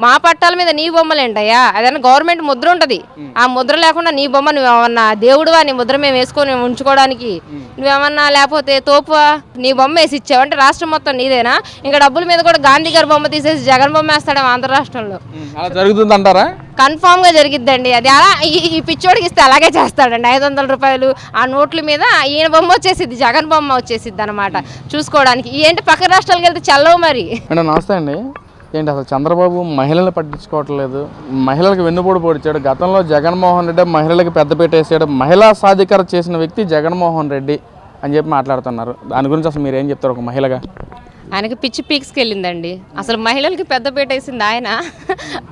మా పట్టాల మీద నీ బొమ్మలు ఏంటయ్యా అదైనా గవర్నమెంట్ ముద్ర ఉంటది. ఆ ముద్ర లేకుండా నీ బొమ్మ నువ్వేమన్నా దేవుడువా? నీ ముద్ర మేము వేసుకొని ఉంచుకోవడానికి నువ్వేమన్నా లేకపోతే తోపువా? నీ బొమ్మ వేసి ఇచ్చావు అంటే రాష్ట్రం మొత్తం నీదేనా? ఇంకా డబ్బుల మీద కూడా గాంధీ గారి బొమ్మ తీసేసి జగన్ బొమ్మ వేస్తాడు ఆంధ్ర రాష్ట్రంలో జరుగుతుంది అంటారా కన్ఫామ్గా జరిగిద్దండి. అది అలా ఈ- పిచ్చోడికి ఇస్తే అలాగే చేస్తాడండి. ఐదు వందల రూపాయలు ఆ నోట్ల మీద ఈయన బొమ్మ వచ్చేసిద్ది జగన్ బొమ్మ వచ్చేసిద్ది అనమాట చూసుకోవడానికి. ఏంటి పక్క రాష్ట్రాలకు వెళ్తే చల్లవు మరి? నమస్తే అండి. ఏంటి అసలు చంద్రబాబు మహిళలను పట్టించుకోవట్లేదు మహిళలకు వెన్నుపోటు పొడిచాడు. గతంలో జగన్మోహన్ రెడ్డి మహిళలకు పెద్దపీట వేసాడు. మహిళా సాధికార చేసిన వ్యక్తి జగన్మోహన్ రెడ్డి అని చెప్పి మాట్లాడుతున్నారు. దాని గురించి అసలు మీరు ఏం చెప్తారు ఒక మహిళగా? ఆయనకి పిచ్చి పీక్స్కి వెళ్ళిందండి అసలు మహిళలకి పెద్ద వేసింది ఆయన.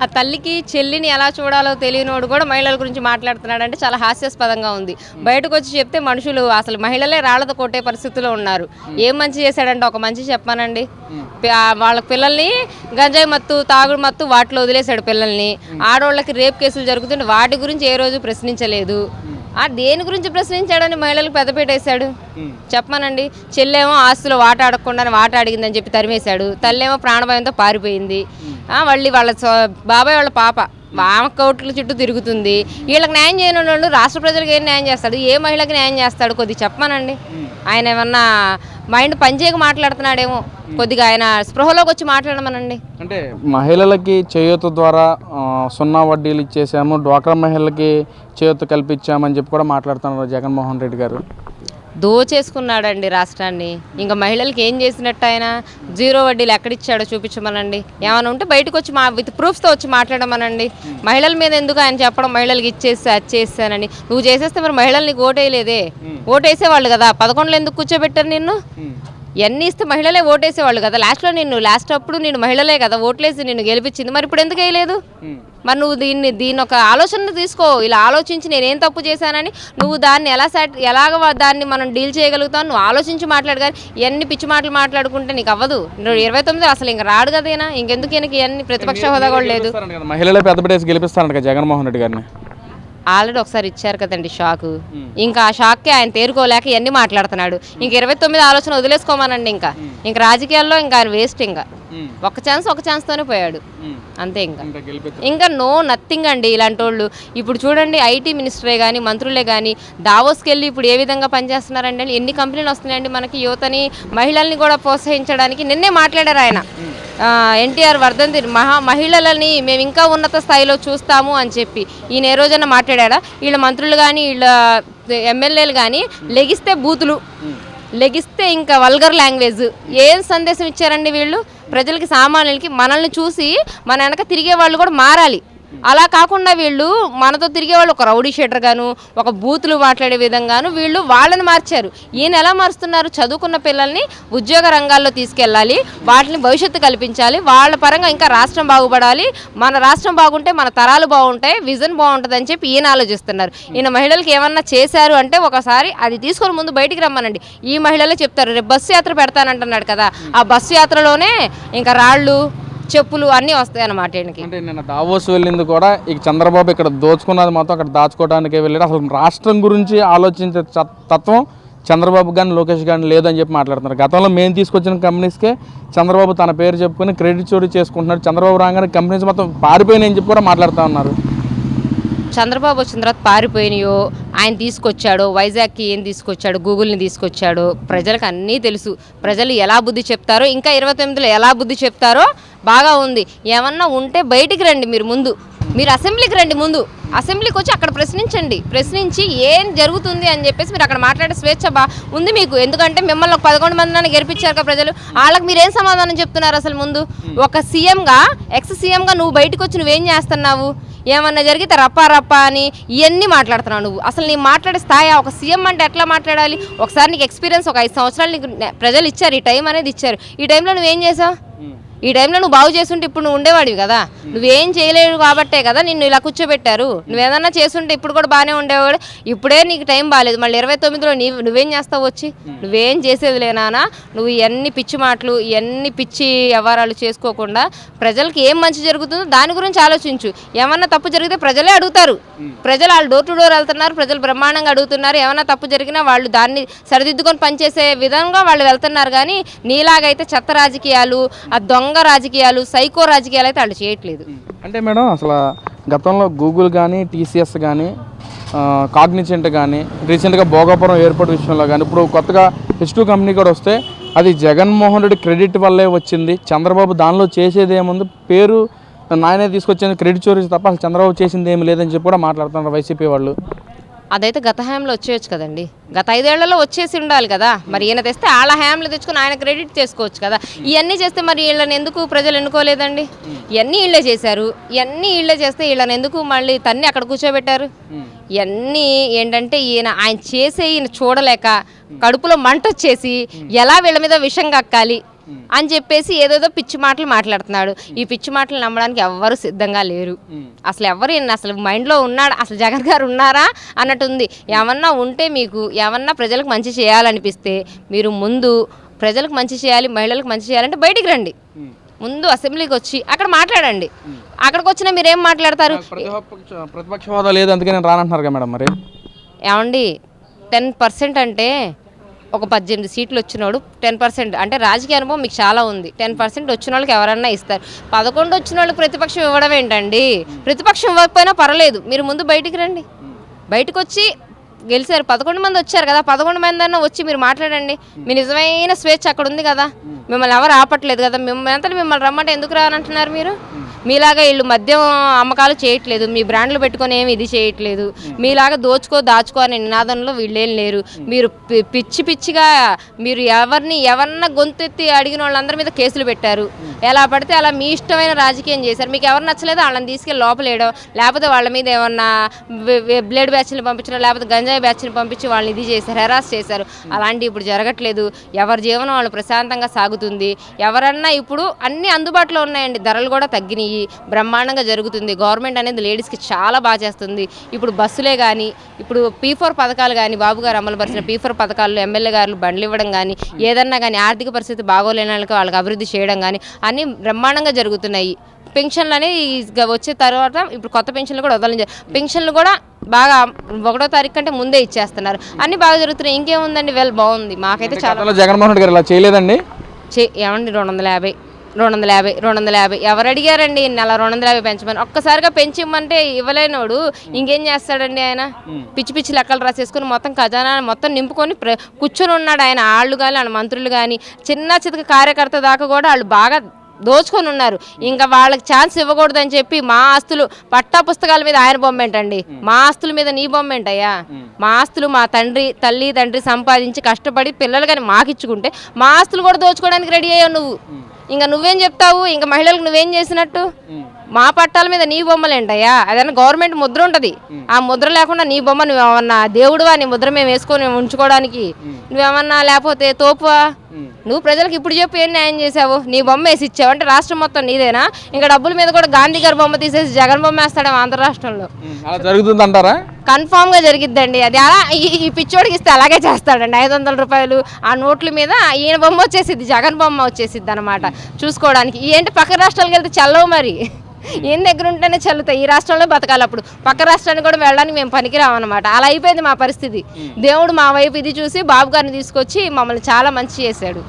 ఆ తల్లికి చెల్లిని ఎలా చూడాలో తెలియనోడు కూడా మహిళల గురించి మాట్లాడుతున్నాడు అంటే చాలా హాస్యాస్పదంగా ఉంది. బయటకు వచ్చి చెప్తే మనుషులు అసలు మహిళలే రాళ్ళతో కొట్టే పరిస్థితిలో ఉన్నారు. ఏం మంచి చేశాడంటే ఒక మంచి చెప్పానండి. వాళ్ళ పిల్లల్ని గంజాయి మత్తు తాగుడు మత్తు వాటిలో వదిలేశాడు పిల్లల్ని. ఆడవాళ్ళకి రేప్ కేసులు జరుగుతుంటే వాటి గురించి ఏ రోజు ప్రశ్నించలేదు. ఆ దేని గురించి ప్రశ్నించాడని మహిళలకు పెద్దపీట వేశాడు? చెప్పమానండి. చెల్లేమో ఆస్తులు వాట అడగకుండానే వాట అడిగిందని చెప్పి తరిమేశాడు. తల్లేమో ప్రాణభయంతో పారిపోయింది. మళ్ళీ వాళ్ళ బాబాయ్ వాళ్ళ పాప. ఆమె కోట్ల చుట్టూ తిరుగుతుంది. వీళ్ళకి న్యాయం చేయని వాళ్ళు రాష్ట్ర ప్రజలకు ఏం న్యాయం చేస్తాడు? ఏ మహిళకి న్యాయం చేస్తాడు? కొద్దిగా చెప్పమానండి. ఆయన ఏమన్నా మైండ్ పనిచేయక మాట్లాడుతున్నాడేమో. కొద్దిగా ఆయన స్పృహలోకి వచ్చి మాట్లాడమనండి. అంటే మహిళలకి చేయూత ద్వారా సున్నా వడ్డీలు ఇచ్చేసాము. డ్వాక్రా మహిళలకి చేయూత కల్పించామని చెప్పి కూడా మాట్లాడుతున్నారు జగన్మోహన్ రెడ్డి గారు. దోచేసుకున్నాడండి రాష్ట్రాన్ని. ఇంకా మహిళలకి ఏం చేసినట్టు ఆయన? జీరో వడ్డీలు ఎక్కడిచ్చాడో చూపించమనండి. ఏమైనా ఉంటే బయటకు వచ్చి మా విత్ ప్రూఫ్స్తో వచ్చి మాట్లాడమనండి. మహిళల మీద ఎందుకు ఆయన చెప్పడం మహిళలకి ఇచ్చేసి అది చేస్తానని. నువ్వు చేసేస్తే మరి మహిళల్ని ఓటేయలేదే. ఓటేసేవాళ్ళు కదా. పదకొండులో ఎందుకు కూర్చోబెట్టారు నిన్ను? ఎన్ని ఇస్తే మహిళలే ఓటేసేవాళ్ళు కదా. లాస్ట్లో నిన్ను లాస్ట్ అప్పుడు నేను మహిళలే కదా ఓట్లేసి నిన్ను గెలిపించింది. మరి ఇప్పుడు ఎందుకు వేయలేదు? మరి నువ్వు దీన్ని దీని ఒక ఆలోచన తీసుకో. ఇలా ఆలోచించి నేనేం తప్పు చేశానని నువ్వు దాన్ని ఎలా సాట్ ఎలాగ దాన్ని మనం డీల్ చేయగలుగుతావు నువ్వు ఆలోచించి మాట్లాడు కానీ ఎన్ని పిచ్చి మాటలు మాట్లాడుకుంటే నీకు అవ్వదు. నువ్వు ఇరవై తొమ్మిది అసలు ఇంక రాడు కదేనా ఇంకెందుకు ఈయనకి ఎన్ని ప్రతిపక్ష హోదా కూడా లేదు. మహిళలే గెలిపిస్తారంట కదా జగన్మోహన్ రెడ్డి గారిని. ఆల్రెడీ ఒకసారి ఇచ్చారు కదండి షాక్. ఇంకా ఆ షాక్కి ఆయన తేరుకోలేక ఇవన్నీ మాట్లాడుతున్నాడు. ఇంక ఇరవై తొమ్మిది ఆలోచన వదిలేసుకోమానండి ఇంకా. ఇంకా రాజకీయాల్లో ఇంకా ఆయన వేస్ట్ ఇంకా. ఒక ఛాన్స్ ఒక ఛాన్స్తోనే పోయాడు. అంతే ఇంకా. ఇంకా నో నథింగ్ అండి ఇలాంటి వాళ్ళు ఇప్పుడు చూడండి ఐటీ మినిస్టరే కానీ మంత్రులే కానీ దావోస్కి వెళ్ళి ఇప్పుడు ఏ విధంగా పనిచేస్తున్నారండి? ఎన్ని కంపెనీలు వస్తున్నాయండి మనకి? యువతని మహిళల్ని కూడా ప్రోత్సహించడానికి నిన్నే మాట్లాడారు ఆయన. ఎన్టీఆర్ వర్ధంతి మహా మహిళలని మేము ఇంకా ఉన్నత స్థాయిలో చూస్తాము అని చెప్పి ఈయన ఏ రోజైనా మాట్లాడా వీళ్ళ మంత్రులు కానీ వీళ్ళ ఎమ్మెల్యేలు కానీ లెగిస్తే బూతులు లెగిస్తే ఇంకా వల్గర్ లాంగ్వేజ్. ఏం సందేశం ఇచ్చారండి వీళ్ళు? ప్రజలకి సామాన్యులకి మనల్ని చూసి మన వెనక తిరిగే వాళ్ళు కూడా మారాలి. అలా కాకుండా వీళ్ళు మనతో తిరిగే వాళ్ళు ఒక రౌడీ షీటర్ గాను ఒక బూతులు మాట్లాడే విధంగాను వీళ్ళు వాళ్ళని మార్చారు. ఈయన ఎలా మారుస్తున్నారు? చదువుకున్న పిల్లల్ని ఉద్యోగ రంగాల్లో తీసుకెళ్ళాలి వాటిని భవిష్యత్తు కల్పించాలి వాళ్ళ పరంగా ఇంకా రాష్ట్రం బాగుపడాలి మన రాష్ట్రం బాగుంటే మన తరాలు బాగుంటాయి విజన్ బాగుంటుంది అని చెప్పి ఈయన ఆలోచిస్తున్నారు. ఈయన మహిళలకు ఏమన్నా చేశారు అంటే ఒకసారి అది తీసుకొని ముందు బయటికి రమ్మనండి. ఈ మహిళలే చెప్తారు రేపు బస్సు యాత్ర పెడతానంటున్నాడు కదా ఆ బస్సు యాత్రలోనే ఇంకా రాళ్ళు చెప్పులు అన్నీ వస్తాయి అన్నమాట ఈయనకి. అంటే నిన్న దావోస్ వెళ్ళింది కూడా ఇక చంద్రబాబు ఇక్కడ దోచుకున్నది మొత్తం అక్కడ దాచుకోవడానికి వెళ్ళాడు. అసలు రాష్ట్రం గురించి ఆలోచించే తత్వం చంద్రబాబు కానీ లోకేష్ కానీ లేదని చెప్పి మాట్లాడుతున్నారు. గతంలో మేము తీసుకొచ్చిన కంపెనీస్కే చంద్రబాబు తన పేరు చెప్పుకొని క్రెడిట్ చోరీ చేసుకుంటున్నాడు. చంద్రబాబు రాగానే కంపెనీస్ మొత్తం పారిపోయినాయని చెప్పి కూడా మాట్లాడుతూ ఉన్నారు. చంద్రబాబు వచ్చిన తర్వాత పారిపోయినాయో ఆయన తీసుకొచ్చాడో వైజాగ్కి ఏం తీసుకొచ్చాడు గూగుల్ని తీసుకొచ్చాడో ప్రజలకు అన్నీ తెలుసు. ప్రజలు ఎలా బుద్ధి చెప్తారో ఇంకా ఇరవై తొమ్మిదిలో ఎలా బుద్ధి చెప్తారో బాగా ఉంది. ఏమన్నా ఉంటే బయటికి రండి మీరు ముందు. మీరు అసెంబ్లీకి రండి ముందు. అసెంబ్లీకి వచ్చి అక్కడ ప్రశ్నించండి. ప్రశ్నించి ఏం జరుగుతుంది అని చెప్పేసి మీరు అక్కడ మాట్లాడే స్వేచ్ఛ బా ఉంది మీకు. ఎందుకంటే మిమ్మల్ని ఒక పదకొండు మంది గెలిపించారు కదా ప్రజలు. వాళ్ళకి మీరు ఏం సమాధానం చెప్తున్నారు అసలు ముందు? ఒక సీఎంగా ఎక్స్ సీఎంగా నువ్వు బయటకు వచ్చి నువ్వేం చేస్తున్నావు? ఏమన్నా జరిగితే రప్పా రప్పా అని ఇవన్నీ మాట్లాడుతున్నావు నువ్వు. అసలు నీ మాట్లాడే స్థాయి ఒక సీఎం అంటే ఎట్లా మాట్లాడాలి? ఒకసారి నీకు ఎక్స్పీరియన్స్ ఒక ఐదు సంవత్సరాలు నీకు ప్రజలు ఇచ్చారు. ఈ టైం అనేది ఇచ్చారు. ఈ టైంలో నువ్వేం చేసావు? ఈ టైంలో నువ్వు బాగు చేస్తుంటే ఇప్పుడు నువ్వు ఉండేవాడివి కదా. నువ్వేం చేయలేవు కాబట్టే కదా నిన్ను ఇలా కూర్చోబెట్టారు. నువ్వేదన్నా చేస్తుంటే ఇప్పుడు కూడా బాగానే ఉండేవాడు. ఇప్పుడే నీకు టైం బాగాలేదు మళ్ళీ ఇరవై తొమ్మిదిలో నీ నువ్వేం చేస్తావు వచ్చి? నువ్వేం చేసేది లేనానా నువ్వు ఎన్ని పిచ్చి మాటలు ఎన్ని పిచ్చి వ్యవహారాలు చేసుకోకుండా ప్రజలకి ఏం మంచి జరుగుతుందో దాని గురించి ఆలోచించు. ఏమన్నా తప్పు జరిగితే ప్రజలే అడుగుతారు. ప్రజలు వాళ్ళు డోర్ టు డోర్ వెళ్తున్నారు. ప్రజలు బ్రహ్మాండంగా అడుగుతున్నారు. ఏమన్నా తప్పు జరిగినా వాళ్ళు దాన్ని సరిదిద్దుకొని పనిచేసే విధంగా వాళ్ళు వెళ్తున్నారు. కానీ నీలాగైతే చెత్త రాజకీయాలు ఆ దొంగ దొంగ రాజకీయాలు సైకో రాజకీయాలు అయితే వాళ్ళు చేయట్లేదు. అంటే మేడం అసలు గతంలో గూగుల్ కానీ టీసీఎస్ కానీ కాగ్నిచెంట్ కానీ రీసెంట్గా భోగాపురం ఎయిర్పోర్ట్ విషయంలో కానీ ఇప్పుడు కొత్తగా హెచ్ టూ కంపెనీ కూడా వస్తే అది జగన్మోహన్ రెడ్డి క్రెడిట్ వల్లే వచ్చింది. చంద్రబాబు దానిలో చేసేది ఏముంది? పేరు నాయనే తీసుకొచ్చింది క్రెడిట్ చోరీ తప్ప అసలు చంద్రబాబు చేసింది ఏమి లేదని చెప్పి కూడా మాట్లాడుతున్నారు వైసీపీ వాళ్ళు. అదైతే గత హయాంలో వచ్చేయచ్చు కదండి. గత ఐదేళ్ళలో వచ్చేసి ఉండాలి కదా. మరి ఈయన తెస్తే వాళ్ళ హయాంలో తెచ్చుకుని ఆయన క్రెడిట్ చేసుకోవచ్చు కదా. ఇవన్నీ చేస్తే మరి వీళ్ళని ఎందుకు ప్రజలు ఎన్నుకోలేదండి? ఇవన్నీ వీళ్ళే చేశారు. ఇవన్నీ వీళ్ళే చేస్తే వీళ్ళని ఎందుకు మళ్ళీ తన్ని అక్కడ కూర్చోబెట్టారు? ఇవన్నీ ఏంటంటే ఈయన ఆయన చేసే ఈయన చూడలేక కడుపులో మంట వచ్చేసి ఎలా వీళ్ళ మీద విషం కక్కాలి? అని చెప్పేసి ఏదేదో పిచ్చి మాటలు మాట్లాడుతున్నాడు. ఈ పిచ్చి మాటలు నమ్మడానికి ఎవ్వరు సిద్ధంగా లేరు. అసలు ఎవరు అసలు మైండ్లో ఉన్నాడు? అసలు జగన్ గారు ఉన్నారా? అన్నట్టుంది. ఏమన్నా ఉంటే మీకు ఏమన్నా ప్రజలకు మంచి చేయాలనిపిస్తే మీరు ముందు ప్రజలకు మంచి చేయాలి మహిళలకు మంచి చేయాలంటే బయటికి రండి. ముందు అసెంబ్లీకి వచ్చి అక్కడ మాట్లాడండి. అక్కడికి వచ్చినా మీరు ఏం మాట్లాడతారు ప్రతిపక్ష హోదా లేదు అందుకే నేను రానంటున్నారు కదా మేడం మరి. ఏమండి టెన్ పర్సెంట్ అంటే ఒక పద్దెనిమిది సీట్లు వచ్చినోడు టెన్ పర్సెంట్. అంటే రాజకీయ అనుభవం మీకు చాలా ఉంది. టెన్ పర్సెంట్ వచ్చిన వాళ్ళకి ఎవరన్నా ఇస్తారు. పదకొండు వచ్చిన వాళ్ళకి ప్రతిపక్షం ఇవ్వడం ఏంటండి? ప్రతిపక్షం ఇవ్వకపోయినా పర్లేదు మీరు ముందు బయటికి రండి. బయటకు వచ్చి గెలిచారు. పదకొండు మంది వచ్చారు కదా. పదకొండు మంది అన్న వచ్చి మీరు మాట్లాడండి. మీ నిజమైన స్వేచ్ఛ అక్కడ ఉంది కదా. మిమ్మల్ని ఎవరు ఆపట్లేదు కదా. మిమ్మల్ని అంతా మిమ్మల్ని రమ్మంటే ఎందుకు రానంటున్నారు మీరు? మీలాగా వీళ్ళు మద్యం అమ్మకాలు చేయట్లేదు మీ బ్రాండ్లు పెట్టుకొని ఏమి ఇది చేయట్లేదు. మీలాగా దోచుకో దాచుకో అనే నినాదంలో వీళ్ళేం లేరు. మీరు పి- పిచ్చి పిచ్చిగా మీరు ఎవరిని ఎవరన్నా గొంతెత్తి అడిగిన వాళ్ళందరి మీద కేసులు పెట్టారు. ఎలా పడితే అలా మీ ఇష్టమైన రాజకీయం చేశారు. మీకు ఎవరు నచ్చలేదో వాళ్ళని తీసుకెళ్ళి లోపలేయడం లేకపోతే వాళ్ళ మీద ఏమన్నా బ్లేడ్ బ్యాచ్ని పంపించడం లేకపోతే గంజాయి బ్యాచ్ని పంపించి వాళ్ళని ఇది చేశారు హెరాస్ చేశారు. అలాంటి ఇప్పుడు జరగట్లేదు. ఎవరి జీవనం వాళ్ళు ప్రశాంతంగా సాగుతుంది. ఎవరన్నా ఇప్పుడు అన్ని అందుబాటులో ఉన్నాయండి. ధరలు కూడా తగ్గినాయి. బ్రహ్మాండంగా జరుగుతుంది. గవర్నమెంట్ అనేది లేడీస్కి చాలా బాగా చేస్తుంది. ఇప్పుడు బస్సులే కానీ ఇప్పుడు పీ ఫోర్ పథకాలు కానీ బాబు గారు అమలుపరిచిన పీ ఫోర్ పథకాల్లో ఎమ్మెల్యే గారు బండ్లు ఇవ్వడం కానీ ఏదన్నా కానీ ఆర్థిక పరిస్థితి బాగోలేని వాళ్ళకి వాళ్ళకి అభివృద్ధి చేయడం కానీ అన్నీ బ్రహ్మాండంగా జరుగుతున్నాయి. పెన్షన్లు అనేవి వచ్చే తర్వాత ఇప్పుడు కొత్త పెన్షన్లు కూడా వదలని పెన్షన్లు కూడా బాగా ఒకటో తారీఖు కంటే ముందే ఇచ్చేస్తున్నారు. అన్నీ బాగా జరుగుతున్నాయి. ఇంకేముందండి? వెల్ బాగుంది. మాకైతే చాలా జగన్మోహన్ రెడ్డి గారు ఇలా చేయలేదండి? ఏమండి? రెండు వందల యాభై. రెండు వందల యాభై రెండు వందల యాభై. ఎవరు అడిగారండి నెల రెండు వందల యాభై పెంచమని. ఒక్కసారిగా పెంచిమ్మంటే ఇవ్వలేనోడు. ఇంకేం చేస్తాడండి ఆయన? పిచ్చి పిచ్చి లెక్కలు రాసేసుకుని మొత్తం ఖజానా మొత్తం నింపుకొని కూర్చొని ఉన్నాడు ఆయన. ఆళ్ళు కానీ వాళ్ళ మంత్రులు కానీ చిన్న చితక కార్యకర్త దాకా కూడా వాళ్ళు బాగా దోచుకొని ఉన్నారు. ఇంకా వాళ్ళకి ఛాన్స్ ఇవ్వకూడదని చెప్పి మా ఆస్తులు పట్టా పుస్తకాల మీద ఆయన బొమ్మ ఏంటండి మా ఆస్తుల మీద నీ బొమ్మ ఏంటయ్యా మా ఆస్తులు మా తండ్రి తల్లి తండ్రి సంపాదించి కష్టపడి పిల్లలు కానీ మాకు ఇచ్చుకుంటే మా ఆస్తులు కూడా దోచుకోవడానికి రెడీ అయ్యావు నువ్వు. ఇంకా నువ్వేం చెప్తావు? ఇంకా మహిళలకు నువ్వేం చేసినట్టు? మా పట్టాల మీద నీ బొమ్మలు ఏంటయ్యా? అదన్నా గవర్నమెంట్ ముద్ర ఉంటుంది. ఆ ముద్ర లేకుండా నీ బొమ్మ నువ్వేమన్నా దేవుడువా? నీ ముద్ర మేము వేసుకొని ఉంచుకోవడానికి నువ్వేమన్నా లేకపోతే తోపువా? నువ్వు ప్రజలకు ఇప్పుడు చెప్పు ఏం న్యాయం చేసావు నీ బొమ్మ వేసి ఇచ్చావు అంటే రాష్ట్రం మొత్తం నీదేనా? ఇంకా డబ్బుల మీద కూడా గాంధీ గారి బొమ్మ తీసేసి జగన్ బొమ్మ వేస్తాడు ఆంధ్ర రాష్ట్రంలో అలా జరుగుతుంది అంటారా కన్ఫామ్గా జరిగిద్దండి. అది అలా ఈ- ఈ పిచ్చోడికి ఇస్తే అలాగే చేస్తాడండి. ఐదు వందల రూపాయలు ఆ నోట్ల మీద ఈయన బొమ్మ వచ్చేసిద్ది జగన్ బొమ్మ వచ్చేసిద్ది అనమాట చూసుకోవడానికి. ఏంటి పక్క రాష్ట్రాలకు వెళ్తే చల్లవు మరి? ఏం దగ్గర ఉంటేనే చల్లుతాయి. ఈ రాష్ట్రంలో బతకాలి అప్పుడు. పక్క రాష్ట్రానికి కూడా వెళ్ళడానికి మేము పనికిరామన్నమాట అలా అయిపోయింది మా పరిస్థితి. దేవుడు మా వైపు ఇది చూసి బాబు గారిని తీసుకొచ్చి మమ్మల్ని చాలా మంచి చేశాడు.